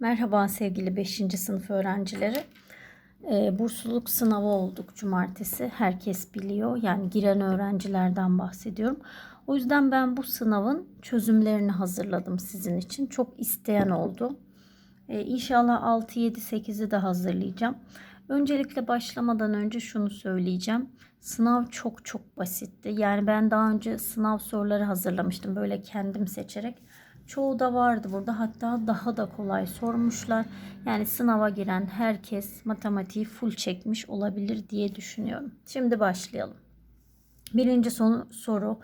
Merhaba sevgili 5. sınıf öğrencileri. Ee, bursluluk sınavı olduk cumartesi. Herkes biliyor. Yani giren öğrencilerden bahsediyorum. O yüzden ben bu sınavın çözümlerini hazırladım sizin için. Çok isteyen oldu. Ee, inşallah 6, 7, 8'i de hazırlayacağım. Öncelikle başlamadan önce şunu söyleyeceğim. Sınav çok çok basitti. Yani ben daha önce sınav soruları hazırlamıştım böyle kendim seçerek. Çoğu da vardı burada. Hatta daha da kolay sormuşlar. Yani sınava giren herkes matematiği full çekmiş olabilir diye düşünüyorum. Şimdi başlayalım. Birinci sonu, soru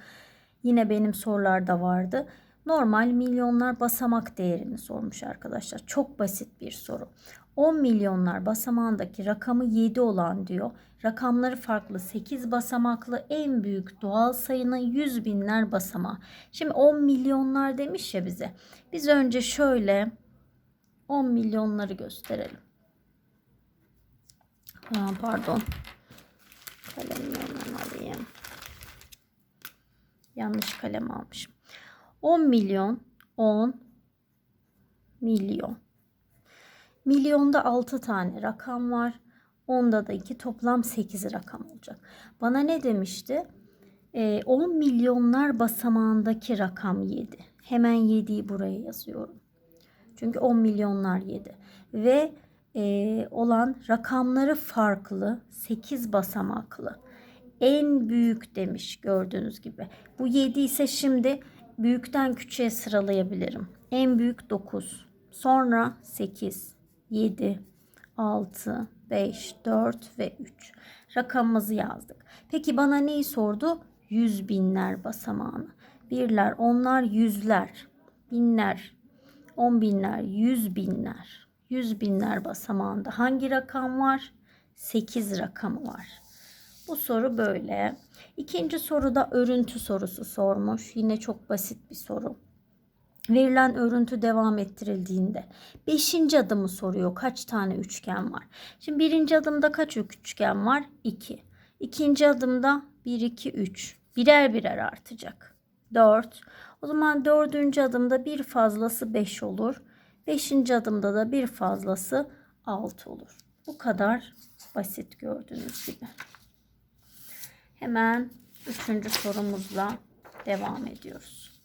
yine benim sorularda vardı. Normal milyonlar basamak değerini sormuş arkadaşlar. Çok basit bir soru. 10 milyonlar basamağındaki rakamı 7 olan diyor. Rakamları farklı 8 basamaklı en büyük doğal sayının 100 binler basamağı. Şimdi 10 milyonlar demiş ya bize. Biz önce şöyle 10 milyonları gösterelim. Ha, pardon. Kalemimi hemen alayım. Yanlış kalem almışım. 10 milyon 10 milyon. Milyonda 6 tane rakam var. Onda da 2 toplam 8 rakam olacak. Bana ne demişti? Ee, 10 milyonlar basamağındaki rakam 7. Hemen 7'yi buraya yazıyorum. Çünkü 10 milyonlar 7. Ve e, olan rakamları farklı 8 basamaklı. En büyük demiş gördüğünüz gibi. Bu 7 ise şimdi büyükten küçüğe sıralayabilirim. En büyük 9. Sonra 8, 7, 6, 5, 4 ve 3. Rakamımızı yazdık. Peki bana neyi sordu? Yüz binler basamağını. Birler, onlar, yüzler, binler, on binler, yüz binler. Yüz binler basamağında hangi rakam var? 8 rakamı var. Bu soru böyle. İkinci soruda örüntü sorusu sormuş. Yine çok basit bir soru. Verilen örüntü devam ettirildiğinde 5. adımı soruyor. Kaç tane üçgen var? Şimdi birinci adımda kaç üçgen var? 2. İkinci adımda 1, 2, 3. Birer birer artacak. 4. O zaman dördüncü adımda bir fazlası 5 olur. Beşinci adımda da bir fazlası 6 olur. Bu kadar basit gördüğünüz gibi. Hemen üçüncü sorumuzla devam ediyoruz.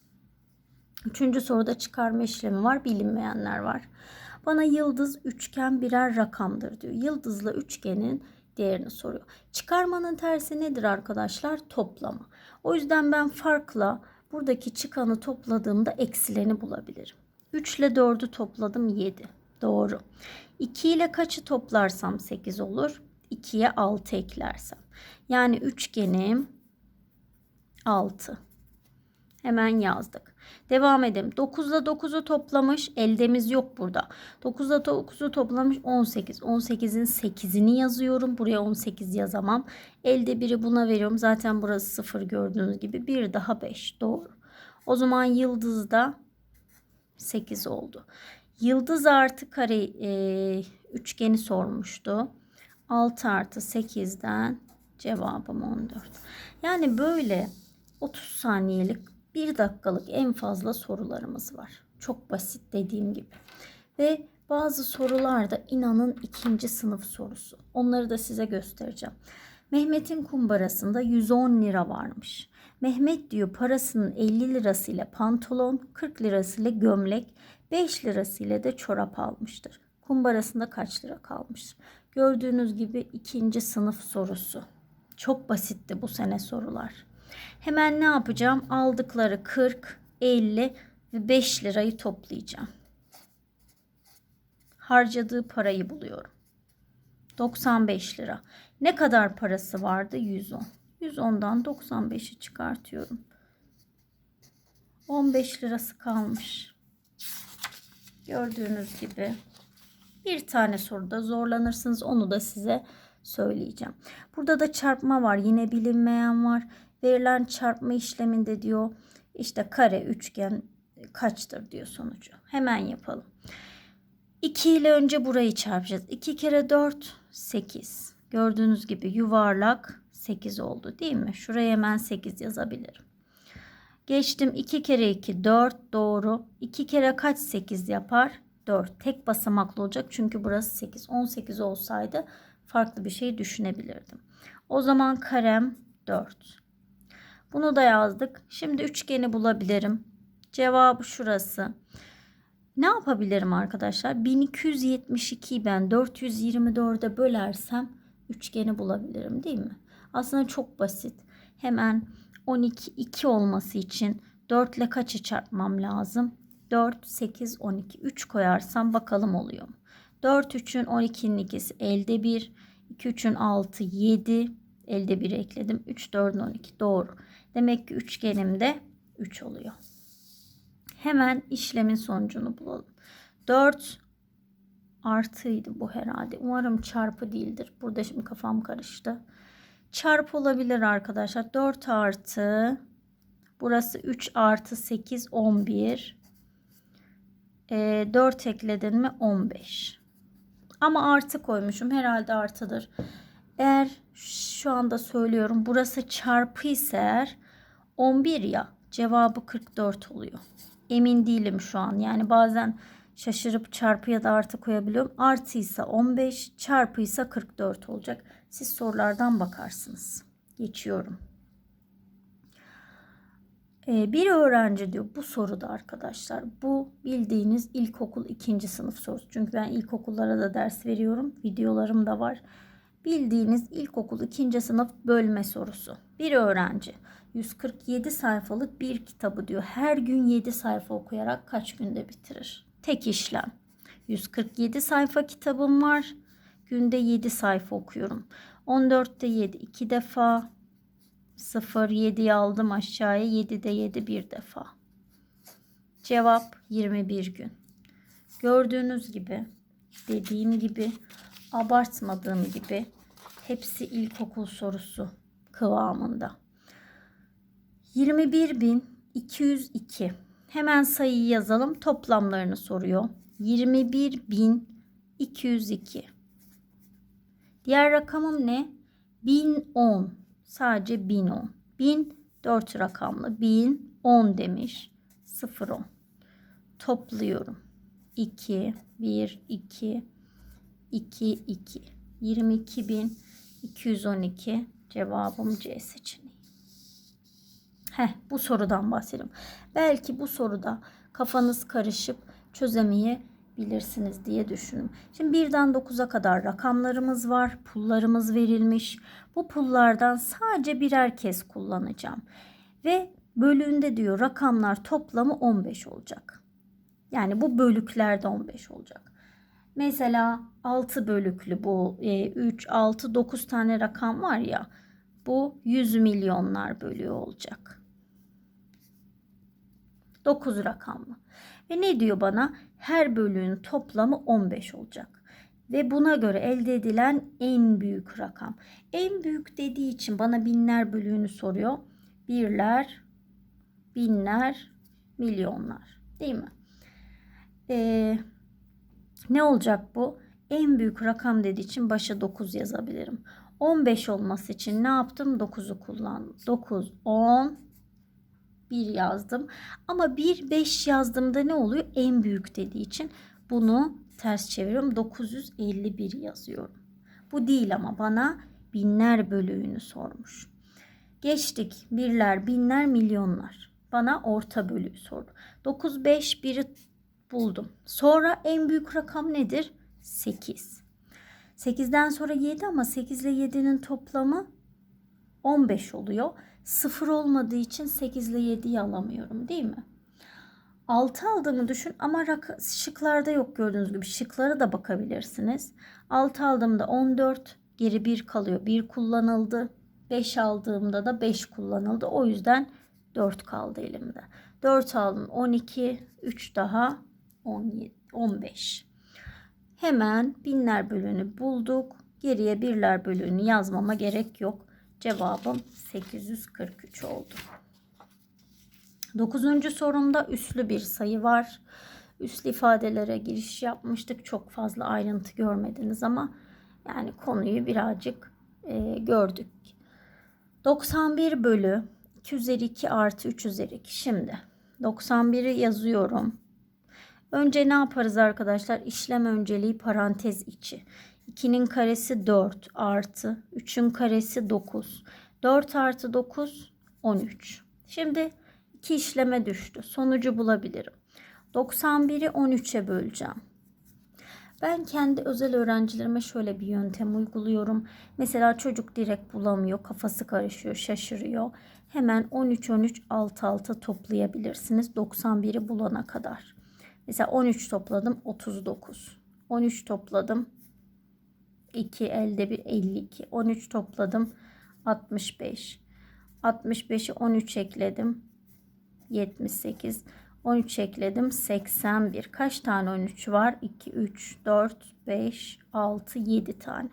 Üçüncü soruda çıkarma işlemi var. Bilinmeyenler var. Bana yıldız, üçgen birer rakamdır diyor. Yıldızla üçgenin değerini soruyor. Çıkarmanın tersi nedir arkadaşlar? Toplama. O yüzden ben farkla buradaki çıkanı topladığımda eksileni bulabilirim. 3 ile 4'ü topladım 7. Doğru. 2 ile kaçı toplarsam 8 olur? 2'ye 6 eklersem. Yani üçgenim 6. Hemen yazdık. Devam edelim. 9 ile 9'u toplamış. Eldemiz yok burada. 9 ile 9'u toplamış 18. 18'in 8'ini yazıyorum. Buraya 18 yazamam. Elde biri buna veriyorum. Zaten burası 0 gördüğünüz gibi. Bir daha 5. Doğru. O zaman yıldızda 8 oldu. Yıldız artı kare e, üçgeni sormuştu. 6 artı 8'den cevabım 14. Yani böyle 30 saniyelik 1 dakikalık en fazla sorularımız var. Çok basit dediğim gibi. Ve bazı sorular da inanın ikinci sınıf sorusu. Onları da size göstereceğim. Mehmet'in kumbarasında 110 lira varmış. Mehmet diyor parasının 50 lirasıyla pantolon, 40 lirasıyla gömlek, 5 lirasıyla de çorap almıştır. Kumbarasında kaç lira kalmış? Gördüğünüz gibi ikinci sınıf sorusu. Çok basitti bu sene sorular. Hemen ne yapacağım? Aldıkları 40, 50 ve 5 lirayı toplayacağım. Harcadığı parayı buluyorum. 95 lira. Ne kadar parası vardı? 110. 110'dan 95'i çıkartıyorum. 15 lirası kalmış. Gördüğünüz gibi bir tane soruda zorlanırsınız. Onu da size söyleyeceğim. Burada da çarpma var. Yine bilinmeyen var. Verilen çarpma işleminde diyor işte kare, üçgen kaçtır diyor sonucu. Hemen yapalım. 2 ile önce burayı çarpacağız. 2 kere 4 8. Gördüğünüz gibi yuvarlak 8 oldu değil mi? Şuraya hemen 8 yazabilirim. Geçtim 2 kere 2 4 doğru. 2 kere kaç 8 yapar? 4. Tek basamaklı olacak çünkü burası 8. 18 olsaydı farklı bir şey düşünebilirdim. O zaman karem 4. Bunu da yazdık. Şimdi üçgeni bulabilirim. Cevabı şurası. Ne yapabilirim arkadaşlar? 1272'yi ben 424'e bölersem üçgeni bulabilirim değil mi? Aslında çok basit. Hemen 12 2 olması için 4 ile kaçı çarpmam lazım? 4, 8, 12. 3 koyarsam bakalım oluyor mu? 4 3'ün 12'nin ikisi elde 1. 2 3'ün 6, 7. Elde 1 ekledim. 3 4'ün 12. Doğru. Demek ki üçgenimde 3 oluyor. Hemen işlemin sonucunu bulalım. 4 artıydı bu herhalde. Umarım çarpı değildir. Burada şimdi kafam karıştı. Çarpı olabilir arkadaşlar. 4 artı burası 3 artı 8 11 e, 4 ekledin mi 15 ama artı koymuşum herhalde artıdır eğer şu anda söylüyorum burası çarpı ise eğer 11 ya cevabı 44 oluyor emin değilim şu an yani bazen şaşırıp çarpı ya da artı koyabiliyorum artıysa 15 çarpıysa 44 olacak siz sorulardan bakarsınız geçiyorum ee, bir öğrenci diyor bu soruda arkadaşlar bu bildiğiniz ilkokul ikinci sınıf sorusu. Çünkü ben ilkokullara da ders veriyorum. Videolarım da var. Bildiğiniz ilkokul ikinci sınıf bölme sorusu. Bir öğrenci 147 sayfalık bir kitabı diyor. Her gün 7 sayfa okuyarak kaç günde bitirir? Tek işlem. 147 sayfa kitabım var. Günde 7 sayfa okuyorum. 14'te 7 2 defa. 0 7'yi aldım aşağıya. 7'de 7 bir defa. Cevap 21 gün. Gördüğünüz gibi dediğim gibi abartmadığım gibi hepsi ilkokul sorusu kıvamında. 21.202 Hemen sayıyı yazalım. Toplamlarını soruyor. 21.202 Diğer rakamım ne? 1010 Sadece 1010. 1000 4 rakamlı. 1010 demiş. 010. Topluyorum. 2 1 2 2 2 22.212 cevabım C seçeneği. Heh, bu sorudan bahsedelim. Belki bu soruda kafanız karışıp çözemeyebilirsiniz diye düşünün. Şimdi 1'den 9'a kadar rakamlarımız var. Pullarımız verilmiş. Bu pullardan sadece birer kez kullanacağım. Ve bölüğünde diyor rakamlar toplamı 15 olacak. Yani bu bölüklerde 15 olacak. Mesela 6 bölüklü bu e, 3, 6, 9 tane rakam var ya. Bu 100 milyonlar bölüğü olacak. 9 rakamlı. Ve ne diyor bana? Her bölüğün toplamı 15 olacak. Ve buna göre elde edilen en büyük rakam. En büyük dediği için bana binler bölüğünü soruyor. Birler, binler, milyonlar. Değil mi? Ee, ne olacak bu? En büyük rakam dediği için başa 9 yazabilirim. 15 olması için ne yaptım? 9'u kullandım. 9, 10, 1 yazdım. Ama 1, 5 yazdığımda ne oluyor? En büyük dediği için bunu ters çeviriyorum. 951 yazıyorum. Bu değil ama bana binler bölüğünü sormuş. Geçtik. Birler, binler, milyonlar. Bana orta bölüğü sordu. 9, 5, 1'i buldum. Sonra en büyük rakam nedir? 8. 8'den sonra 7 ama 8 ile 7'nin toplamı 15 oluyor. 0 olmadığı için 8 ile 7'yi alamıyorum değil mi? 6 aldığımı düşün ama şıklarda yok gördüğünüz gibi. Şıklara da bakabilirsiniz. 6 aldığımda 14 geri 1 kalıyor. 1 kullanıldı. 5 aldığımda da 5 kullanıldı. O yüzden 4 kaldı elimde. 4 aldım 12 3 daha 17 15. Hemen binler bölüğünü bulduk. Geriye birler bölüğünü yazmama gerek yok. Cevabım 843 oldu. Dokuzuncu sorumda üslü bir sayı var. Üslü ifadelere giriş yapmıştık. Çok fazla ayrıntı görmediniz ama yani konuyu birazcık e, gördük. 91 bölü 2 üzeri 2 artı 3 üzeri 2. Şimdi 91'i yazıyorum. Önce ne yaparız arkadaşlar? İşlem önceliği parantez içi. 2'nin karesi 4 artı 3'ün karesi 9. 4 artı 9 13. Şimdi iki işleme düştü. Sonucu bulabilirim. 91'i 13'e böleceğim. Ben kendi özel öğrencilerime şöyle bir yöntem uyguluyorum. Mesela çocuk direkt bulamıyor, kafası karışıyor, şaşırıyor. Hemen 13 13 6 6 toplayabilirsiniz 91'i bulana kadar. Mesela 13 topladım 39. 13 topladım 2 elde bir 52. 13 topladım 65. 65'i 13 ekledim 78. 13 ekledim 81. Kaç tane 13 var? 2, 3, 4, 5, 6, 7 tane.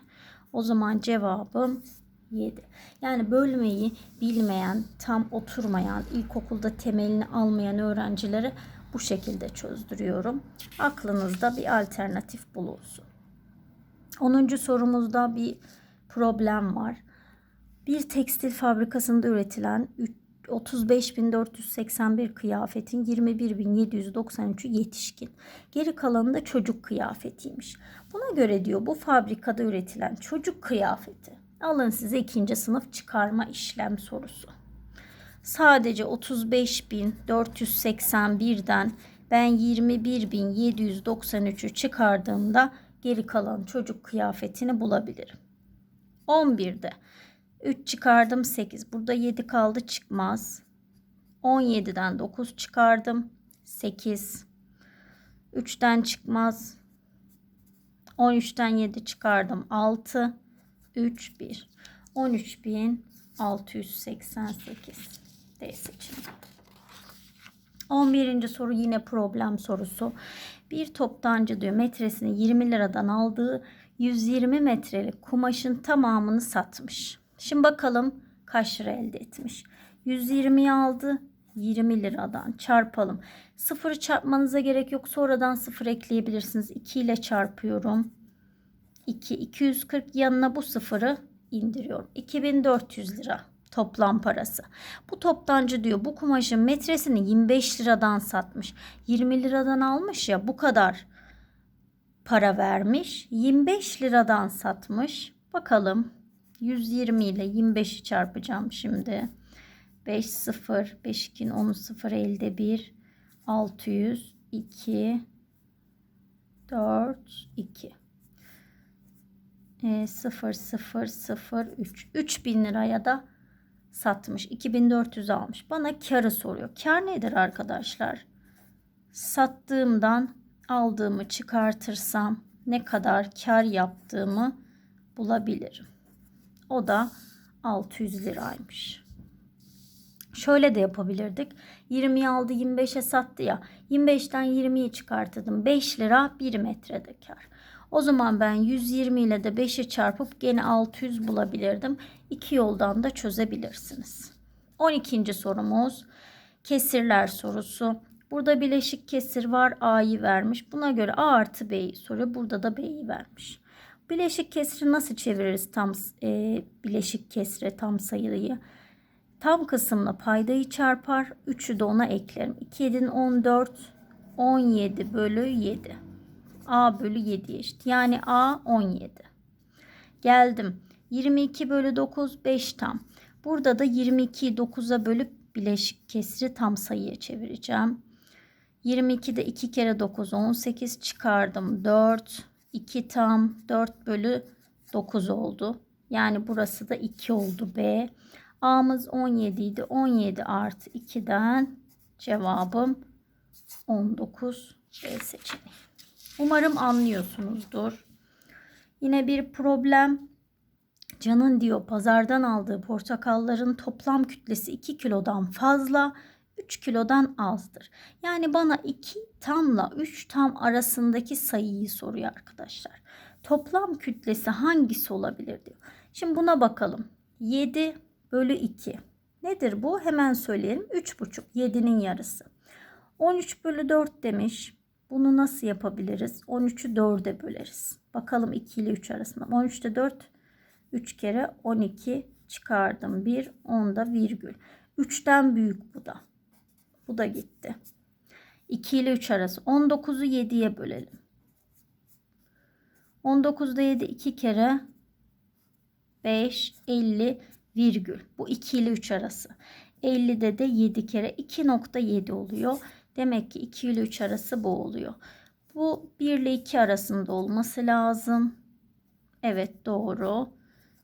O zaman cevabım 7. Yani bölmeyi bilmeyen, tam oturmayan, ilkokulda temelini almayan öğrencilere bu şekilde çözdürüyorum. Aklınızda bir alternatif bulunsun. 10. sorumuzda bir problem var. Bir tekstil fabrikasında üretilen 35.481 kıyafetin 21.793'ü yetişkin. Geri kalanı da çocuk kıyafetiymiş. Buna göre diyor bu fabrikada üretilen çocuk kıyafeti. Alın size ikinci sınıf çıkarma işlem sorusu. Sadece 35.481'den ben 21.793'ü çıkardığımda geri kalan çocuk kıyafetini bulabilirim. 11'de 3 çıkardım 8. Burada 7 kaldı çıkmaz. 17'den 9 çıkardım. 8. 3'ten çıkmaz. 13'ten 7 çıkardım. 6. 3, 1. 13.688 D seçeneği. 11. soru yine problem sorusu. Bir toptancı diyor metresini 20 liradan aldığı 120 metrelik kumaşın tamamını satmış. Şimdi bakalım kaç lira elde etmiş. 120'yi aldı. 20 liradan çarpalım. Sıfırı çarpmanıza gerek yok. Sonradan sıfır ekleyebilirsiniz. 2 ile çarpıyorum. 2. 240 yanına bu sıfırı indiriyorum. 2400 lira toplam parası. Bu toptancı diyor bu kumaşın metresini 25 liradan satmış. 20 liradan almış ya bu kadar para vermiş. 25 liradan satmış. Bakalım 120 ile 25'i çarpacağım şimdi. 5 0 5 2 10 0 elde 1 600 2 4 2 e, 0 0 0 3 3000 liraya da satmış. 2400 almış. Bana karı soruyor. Kar nedir arkadaşlar? Sattığımdan aldığımı çıkartırsam ne kadar kar yaptığımı bulabilirim. O da 600 liraymış. Şöyle de yapabilirdik. 20'yi aldı 25'e sattı ya. 25'ten 20'yi çıkartırdım. 5 lira 1 metrede kar. O zaman ben 120 ile de 5'i çarpıp gene 600 bulabilirdim. İki yoldan da çözebilirsiniz. 12. sorumuz kesirler sorusu. Burada bileşik kesir var. A'yı vermiş. Buna göre A artı B'yi soruyor. Burada da B'yi vermiş. Bileşik kesri nasıl çeviririz tam e, bileşik kesre tam sayıyı? Tam kısımla paydayı çarpar. 3'ü de ona eklerim. 2 7'nin 14 17 bölü 7. A bölü 7 eşit. Yani A 17. Geldim. 22 bölü 9 5 tam. Burada da 22'yi 9'a bölüp bileşik kesri tam sayıya çevireceğim. 22'de 2 kere 9 18 çıkardım. 4 2 tam 4 bölü 9 oldu. Yani burası da 2 oldu B. A'mız 17 idi. 17 artı 2'den cevabım 19 B seçeneği. Umarım anlıyorsunuzdur. Yine bir problem. Can'ın diyor pazardan aldığı portakalların toplam kütlesi 2 kilodan fazla 3 kilodan azdır. Yani bana 2 tamla 3 tam arasındaki sayıyı soruyor arkadaşlar. Toplam kütlesi hangisi olabilir diyor. Şimdi buna bakalım. 7 bölü 2. Nedir bu? Hemen söyleyelim. 3,5. 7'nin yarısı. 13 bölü 4 demiş. Bunu nasıl yapabiliriz? 13'ü 4'e böleriz. Bakalım 2 ile 3 arasında. 13'te 4 3 kere 12 çıkardım. 1 10'da virgül. 3'ten büyük bu da. Bu da gitti. 2 ile 3 arası. 19'u 7'ye bölelim. 19'da 7 2 kere 5 50 virgül. Bu 2 ile 3 arası. 50'de de 7 kere 2.7 oluyor. Demek ki 2 ile 3 arası bu oluyor. Bu 1 ile 2 arasında olması lazım. Evet doğru.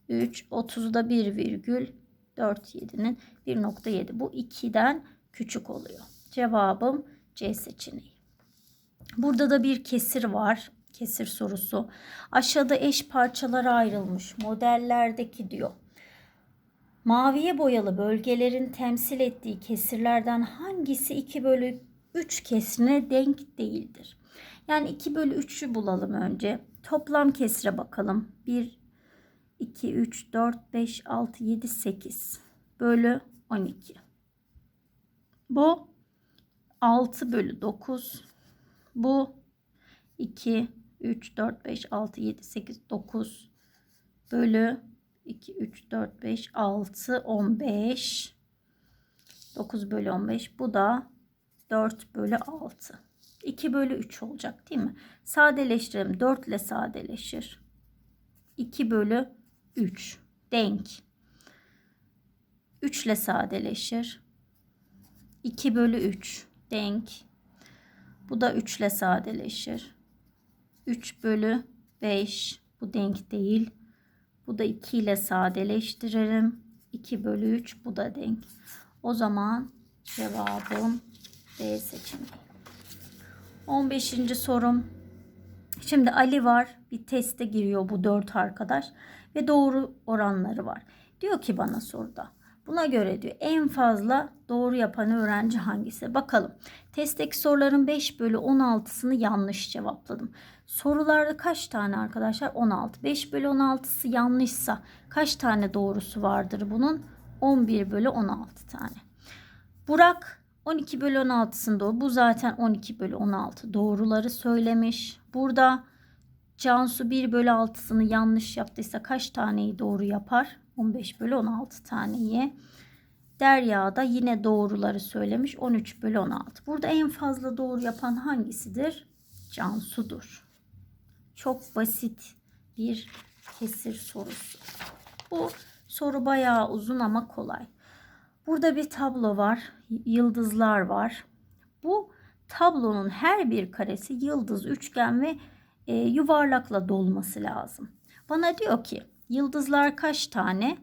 3 30'da 1 virgül 4 7'nin 1.7 bu 2'den küçük oluyor. Cevabım C seçeneği. Burada da bir kesir var. Kesir sorusu. Aşağıda eş parçalara ayrılmış modellerdeki diyor. Maviye boyalı bölgelerin temsil ettiği kesirlerden hangisi 2 bölü 3 kesrine denk değildir? Yani 2 bölü 3'ü bulalım önce. Toplam kesire bakalım. 1, 2, 3, 4, 5, 6, 7, 8 bölü 12. Bu 6 bölü 9. Bu 2, 3, 4, 5, 6, 7, 8, 9 bölü 2, 3, 4, 5, 6, 15. 9 bölü 15. Bu da 4 bölü 6. 2 bölü 3 olacak değil mi? Sadeleştirelim. 4 ile sadeleşir. 2 bölü 3 denk. 3 ile sadeleşir. 2 bölü 3 denk. Bu da 3 ile sadeleşir. 3 bölü 5 bu denk değil. Bu da 2 ile sadeleştirelim. 2 bölü 3 bu da denk. O zaman cevabım B seçeneği. 15. sorum. Şimdi Ali var. Bir teste giriyor bu dört arkadaş. Ve doğru oranları var. Diyor ki bana soruda. Buna göre diyor en fazla doğru yapan öğrenci hangisi? Bakalım. Testteki soruların 5 bölü 16'sını yanlış cevapladım. Sorularda kaç tane arkadaşlar? 16. 5 bölü 16'sı yanlışsa kaç tane doğrusu vardır bunun? 11 bölü 16 tane. Burak 12 bölü 16'sını doğru. Bu zaten 12 bölü 16 doğruları söylemiş. Burada Cansu 1 bölü 6'sını yanlış yaptıysa kaç taneyi doğru yapar? 15 bölü 16 taneyi. Derya da yine doğruları söylemiş. 13 bölü 16. Burada en fazla doğru yapan hangisidir? Cansu'dur. Çok basit bir kesir sorusu. Bu soru bayağı uzun ama kolay. Burada bir tablo var. Yıldızlar var. Bu tablonun her bir karesi yıldız, üçgen ve e, yuvarlakla dolması lazım. Bana diyor ki yıldızlar kaç tane?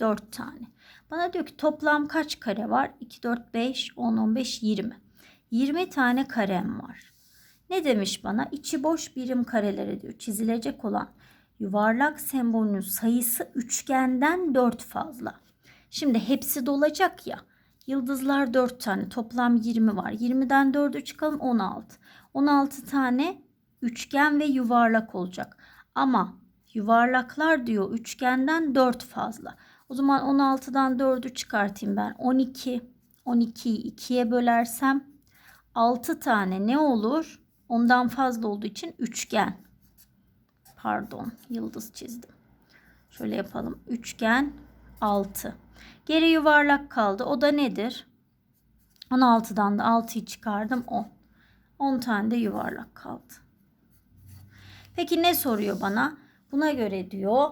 4 tane. Bana diyor ki toplam kaç kare var? 2, 4, 5, 10, 15, 20. 20 tane karem var. Ne demiş bana? İçi boş birim karelere diyor. Çizilecek olan yuvarlak sembolünün sayısı üçgenden 4 fazla. Şimdi hepsi dolacak ya. Yıldızlar 4 tane. Toplam 20 var. 20'den 4'ü çıkalım 16. 16 tane üçgen ve yuvarlak olacak. Ama yuvarlaklar diyor üçgenden 4 fazla. O zaman 16'dan 4'ü çıkartayım ben. 12. 12'yi 2'ye bölersem 6 tane ne olur? Ondan fazla olduğu için üçgen. Pardon, yıldız çizdim. Şöyle yapalım. Üçgen 6. Geri yuvarlak kaldı. O da nedir? 16'dan da 6'yı çıkardım 10. 10 tane de yuvarlak kaldı. Peki ne soruyor bana? Buna göre diyor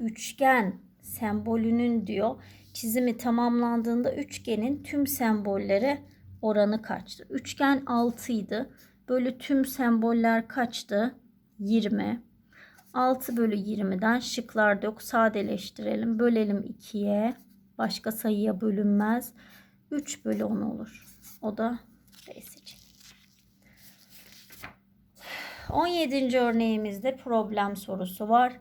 üçgen sembolünün diyor çizimi tamamlandığında üçgenin tüm sembollere oranı kaçtı? Üçgen 6 idi. Bölü tüm semboller kaçtı? 20. 6 bölü 20'den şıklar yok. Sadeleştirelim. Bölelim 2'ye. Başka sayıya bölünmez. 3 bölü 10 olur. O da B seçeneği. 17. örneğimizde problem sorusu var.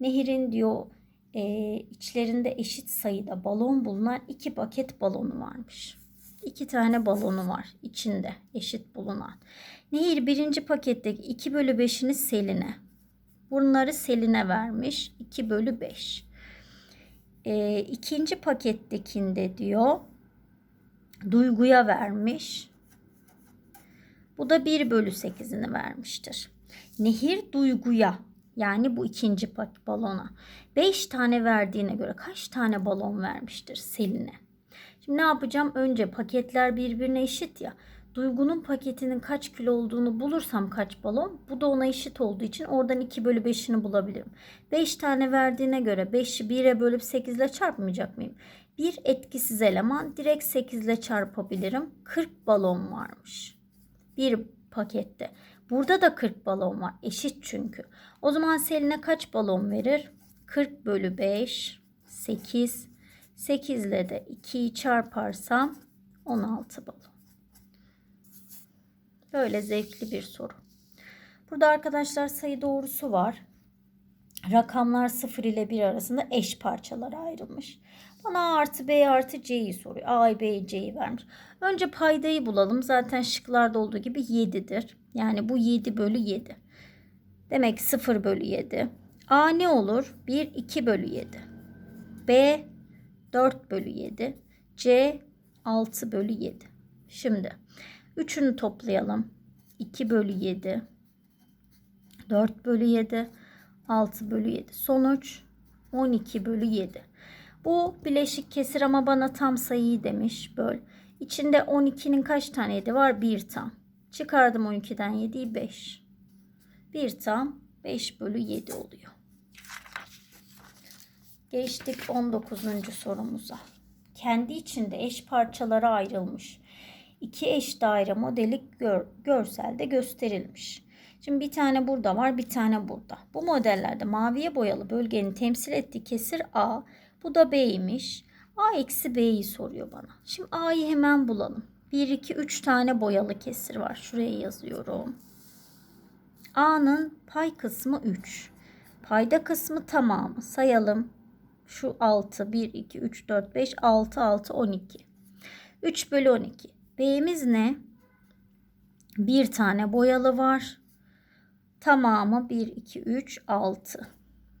Nehirin diyor e, içlerinde eşit sayıda balon bulunan iki paket balonu varmış. İki tane balonu var içinde eşit bulunan. Nehir birinci paketteki 2 bölü 5'ini Selin'e. Bunları Selin'e vermiş. 2 bölü 5. E, ikinci pakettekinde diyor Duygu'ya vermiş. Bu da 1 bölü 8'ini vermiştir. Nehir Duygu'ya yani bu ikinci balona 5 tane verdiğine göre kaç tane balon vermiştir Selin'e? Şimdi ne yapacağım? Önce paketler birbirine eşit ya. Duygunun paketinin kaç kilo olduğunu bulursam kaç balon bu da ona eşit olduğu için oradan 2 bölü 5'ini bulabilirim. 5 tane verdiğine göre 5'i 1'e bölüp 8 ile çarpmayacak mıyım? Bir etkisiz eleman direkt 8 ile çarpabilirim. 40 balon varmış. Bir pakette. Burada da 40 balon var. Eşit çünkü. O zaman Selin'e kaç balon verir? 40 bölü 5 8 8 ile de 2'yi çarparsam 16 balon. Böyle zevkli bir soru. Burada arkadaşlar sayı doğrusu var. Rakamlar 0 ile 1 arasında eş parçalara ayrılmış. Bana A artı B artı C'yi soruyor. A, B, C'yi vermiş. Önce paydayı bulalım. Zaten şıklarda olduğu gibi 7'dir. Yani bu 7 bölü 7. Demek ki 0 bölü 7. A ne olur? 1, 2 bölü 7. B 4 bölü 7. C 6 bölü 7. Şimdi üçünü toplayalım. 2 bölü 7. 4 bölü 7. 6 bölü 7. Sonuç 12 bölü 7. Bu bileşik kesir ama bana tam sayıyı demiş. Böl. İçinde 12'nin kaç tane 7 var? 1 tam. Çıkardım 12'den 7'yi 5. 1 tam 5 bölü 7 oluyor. Geçtik 19. sorumuza. Kendi içinde eş parçalara ayrılmış. İki eş daire modeli gör, görselde gösterilmiş. Şimdi bir tane burada var, bir tane burada. Bu modellerde maviye boyalı bölgenin temsil ettiği kesir A. Bu da B'ymiş. A eksi B'yi soruyor bana. Şimdi A'yı hemen bulalım. 1, 2, 3 tane boyalı kesir var. Şuraya yazıyorum. A'nın pay kısmı 3. Payda kısmı tamamı. Sayalım. Şu 6, 1, 2, 3, 4, 5, 6, 6, 12. 3 bölü 12. B'miz ne? Bir tane boyalı var. Tamamı 1, 2, 3, 6.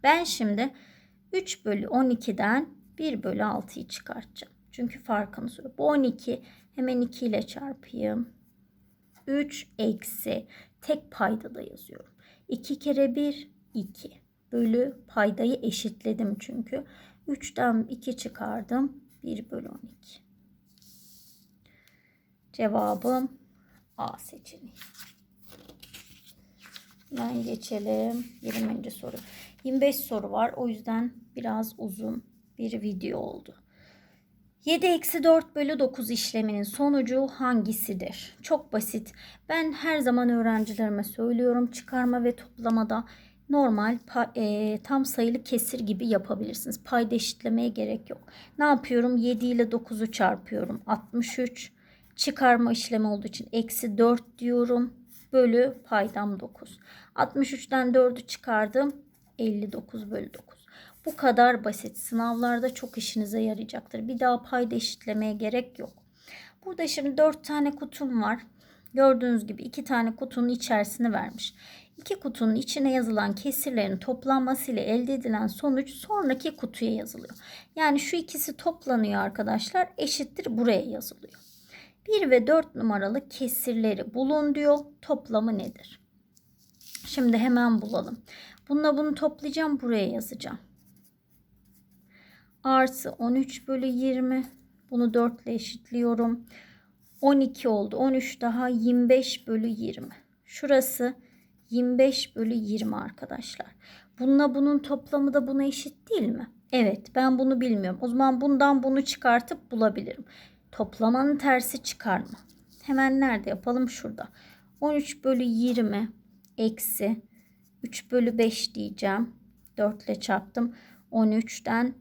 Ben şimdi 3 bölü 12'den 1 bölü 6'yı çıkartacağım. Çünkü farkını soruyor. Bu 12 hemen 2 ile çarpayım. 3 eksi tek payda da yazıyorum. 2 kere 1 2 bölü paydayı eşitledim çünkü. 3'ten 2 çıkardım. 1 bölü 12. Cevabım A seçeneği. Hemen geçelim 20. soru. 25 soru var. O yüzden biraz uzun bir video oldu. 7 eksi 4 bölü 9 işleminin sonucu hangisidir? Çok basit. Ben her zaman öğrencilerime söylüyorum. Çıkarma ve toplamada normal e, tam sayılı kesir gibi yapabilirsiniz. Payda eşitlemeye gerek yok. Ne yapıyorum? 7 ile 9'u çarpıyorum. 63. Çıkarma işlemi olduğu için eksi 4 diyorum. Bölü paydam 9. 63'ten 4'ü çıkardım. 59 bölü 9. Bu kadar basit. Sınavlarda çok işinize yarayacaktır. Bir daha payda eşitlemeye gerek yok. Burada şimdi 4 tane kutum var. Gördüğünüz gibi 2 tane kutunun içerisini vermiş. İki kutunun içine yazılan kesirlerin toplanması ile elde edilen sonuç sonraki kutuya yazılıyor. Yani şu ikisi toplanıyor arkadaşlar eşittir buraya yazılıyor. 1 ve 4 numaralı kesirleri bulun diyor. Toplamı nedir? Şimdi hemen bulalım. Bununla bunu toplayacağım buraya yazacağım. Artı 13 bölü 20. Bunu 4 ile eşitliyorum. 12 oldu. 13 daha 25 bölü 20. Şurası 25 bölü 20 arkadaşlar. Bununla bunun toplamı da buna eşit değil mi? Evet ben bunu bilmiyorum. O zaman bundan bunu çıkartıp bulabilirim. Toplamanın tersi çıkarma. Hemen nerede yapalım? Şurada. 13 bölü 20 eksi 3 bölü 5 diyeceğim. 4 ile çarptım. 13'ten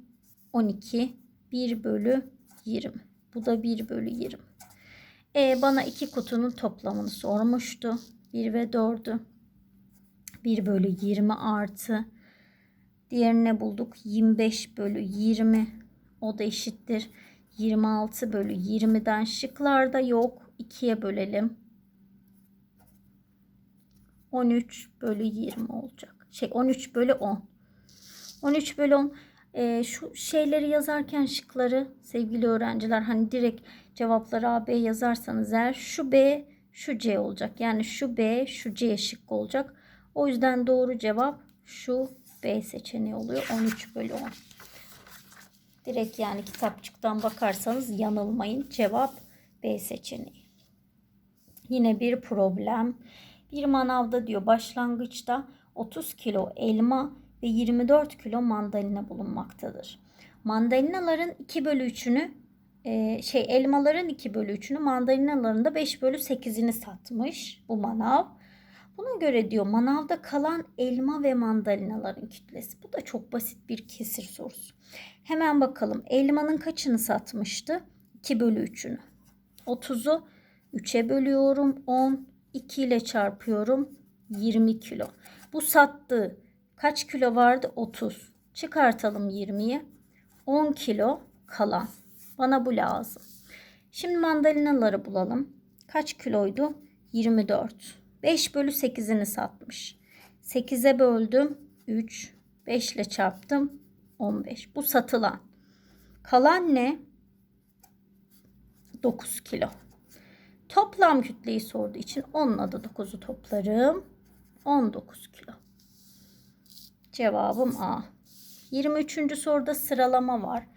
12 1 bölü 20. Bu da 1 bölü 20. E, bana iki kutunun toplamını sormuştu. 1 ve 4'ü. 1 bölü 20 artı. Diğerini bulduk. 25 bölü 20. O da eşittir. 26 bölü 20'den şıklarda yok. 2'ye bölelim. 13 bölü 20 olacak. Şey 13 bölü 10. 13 bölü 10. Ee, şu şeyleri yazarken şıkları sevgili öğrenciler hani direkt cevapları A, B yazarsanız eğer şu B, şu C olacak. Yani şu B, şu C şıkkı olacak. O yüzden doğru cevap şu B seçeneği oluyor. 13 bölü 10. Direkt yani kitapçıktan bakarsanız yanılmayın. Cevap B seçeneği. Yine bir problem. Bir manavda diyor başlangıçta 30 kilo elma ve 24 kilo mandalina bulunmaktadır. Mandalinaların 2 bölü 3'ünü e, şey elmaların 2 bölü 3'ünü mandalinaların da 5 bölü 8'ini satmış bu manav. Buna göre diyor manavda kalan elma ve mandalinaların kütlesi. Bu da çok basit bir kesir sorusu. Hemen bakalım elmanın kaçını satmıştı? 2 bölü 3'ünü. 30'u 3'e bölüyorum 10. 2 ile çarpıyorum 20 kilo. Bu sattığı kaç kilo vardı? 30. Çıkartalım 20'yi. 10 kilo kalan. Bana bu lazım. Şimdi mandalinaları bulalım. Kaç kiloydu? 24. 5 bölü 8'ini satmış. 8'e böldüm. 3. 5 ile çarptım. 15. Bu satılan. Kalan ne? 9 kilo. Toplam kütleyi sorduğu için 10'la da 9'u toplarım. 19 kilo. Cevabım A. 23. soruda sıralama var.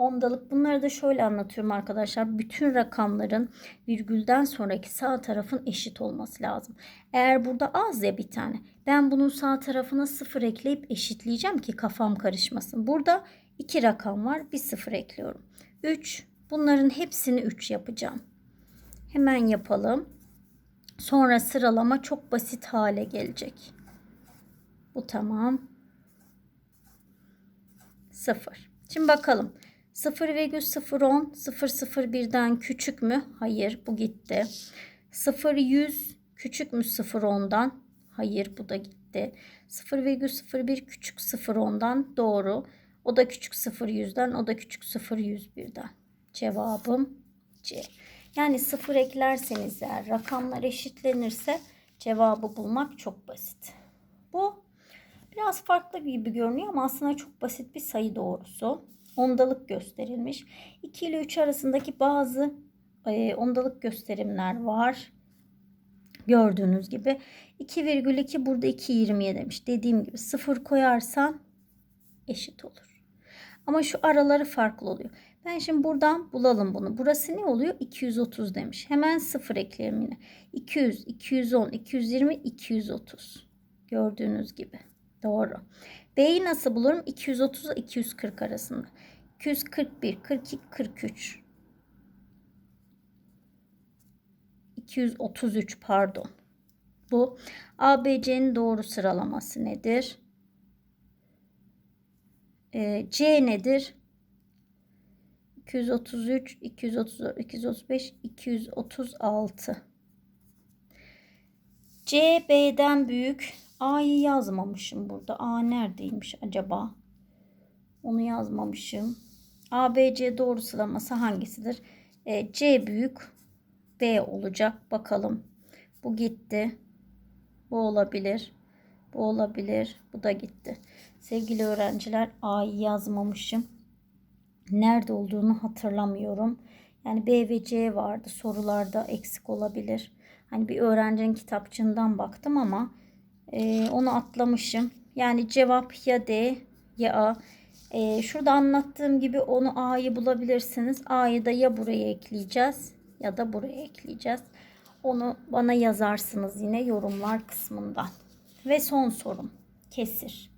Ondalık bunları da şöyle anlatıyorum arkadaşlar. Bütün rakamların virgülden sonraki sağ tarafın eşit olması lazım. Eğer burada az ya bir tane. Ben bunun sağ tarafına sıfır ekleyip eşitleyeceğim ki kafam karışmasın. Burada iki rakam var. Bir sıfır ekliyorum. 3. Bunların hepsini 3 yapacağım. Hemen yapalım. Sonra sıralama çok basit hale gelecek. Bu tamam. 0. Şimdi bakalım. 0,010 001'den küçük mü? Hayır bu gitti. 0,100 küçük mü 0,10'dan? Hayır bu da gitti. 0,01 küçük 0,10'dan doğru. O da küçük 0,100'den o da küçük 0,101'den. Cevabım C. Yani sıfır eklerseniz eğer rakamlar eşitlenirse cevabı bulmak çok basit. Bu biraz farklı gibi görünüyor ama aslında çok basit bir sayı doğrusu. Ondalık gösterilmiş. 2 ile 3 arasındaki bazı e, ondalık gösterimler var. Gördüğünüz gibi 2,2 burada 2,20'ye demiş. Dediğim gibi 0 koyarsan eşit olur. Ama şu araları farklı oluyor. Ben şimdi buradan bulalım bunu. Burası ne oluyor? 230 demiş. Hemen 0 ekleyelim yine. 200, 210, 220, 230. Gördüğünüz gibi. Doğru. B'yi nasıl bulurum? 230 ile 240 arasında. 241, 42, 43. 233 pardon. Bu ABC'nin doğru sıralaması nedir? Ee, C nedir? 233, 234, 235, 236. C B'den büyük. A'yı yazmamışım burada. A neredeymiş acaba? Onu yazmamışım. A, B, C doğru sıralaması hangisidir? E, C büyük. B olacak. Bakalım. Bu gitti. Bu olabilir. Bu olabilir. Bu da gitti. Sevgili öğrenciler A'yı yazmamışım. Nerede olduğunu hatırlamıyorum. Yani B ve C vardı. Sorularda eksik olabilir. Hani bir öğrencinin kitapçığından baktım ama e, onu atlamışım. Yani cevap ya D ya A. E, şurada anlattığım gibi onu A'yı bulabilirsiniz. A'yı da ya buraya ekleyeceğiz ya da buraya ekleyeceğiz. Onu bana yazarsınız yine yorumlar kısmından. Ve son sorum. Kesir.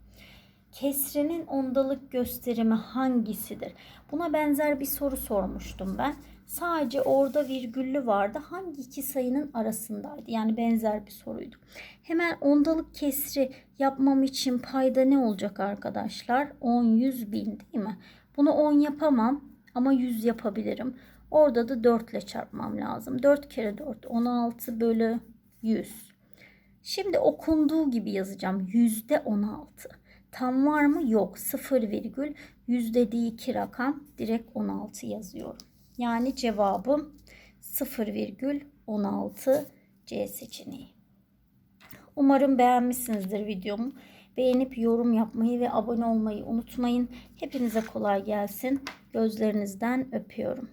Kesrinin ondalık gösterimi hangisidir? Buna benzer bir soru sormuştum ben. Sadece orada virgüllü vardı. Hangi iki sayının arasındaydı? Yani benzer bir soruydu. Hemen ondalık kesri yapmam için payda ne olacak arkadaşlar? 10, 100, 1000 değil mi? Bunu 10 yapamam ama 100 yapabilirim. Orada da 4 ile çarpmam lazım. 4 kere 4 16 bölü 100. Şimdi okunduğu gibi yazacağım. Yüzde 16. Tam var mı? Yok. 0 virgül yüzde değil iki rakam. Direkt 16 yazıyorum. Yani cevabım 0,16 C seçeneği. Umarım beğenmişsinizdir videomu. Beğenip yorum yapmayı ve abone olmayı unutmayın. Hepinize kolay gelsin. Gözlerinizden öpüyorum.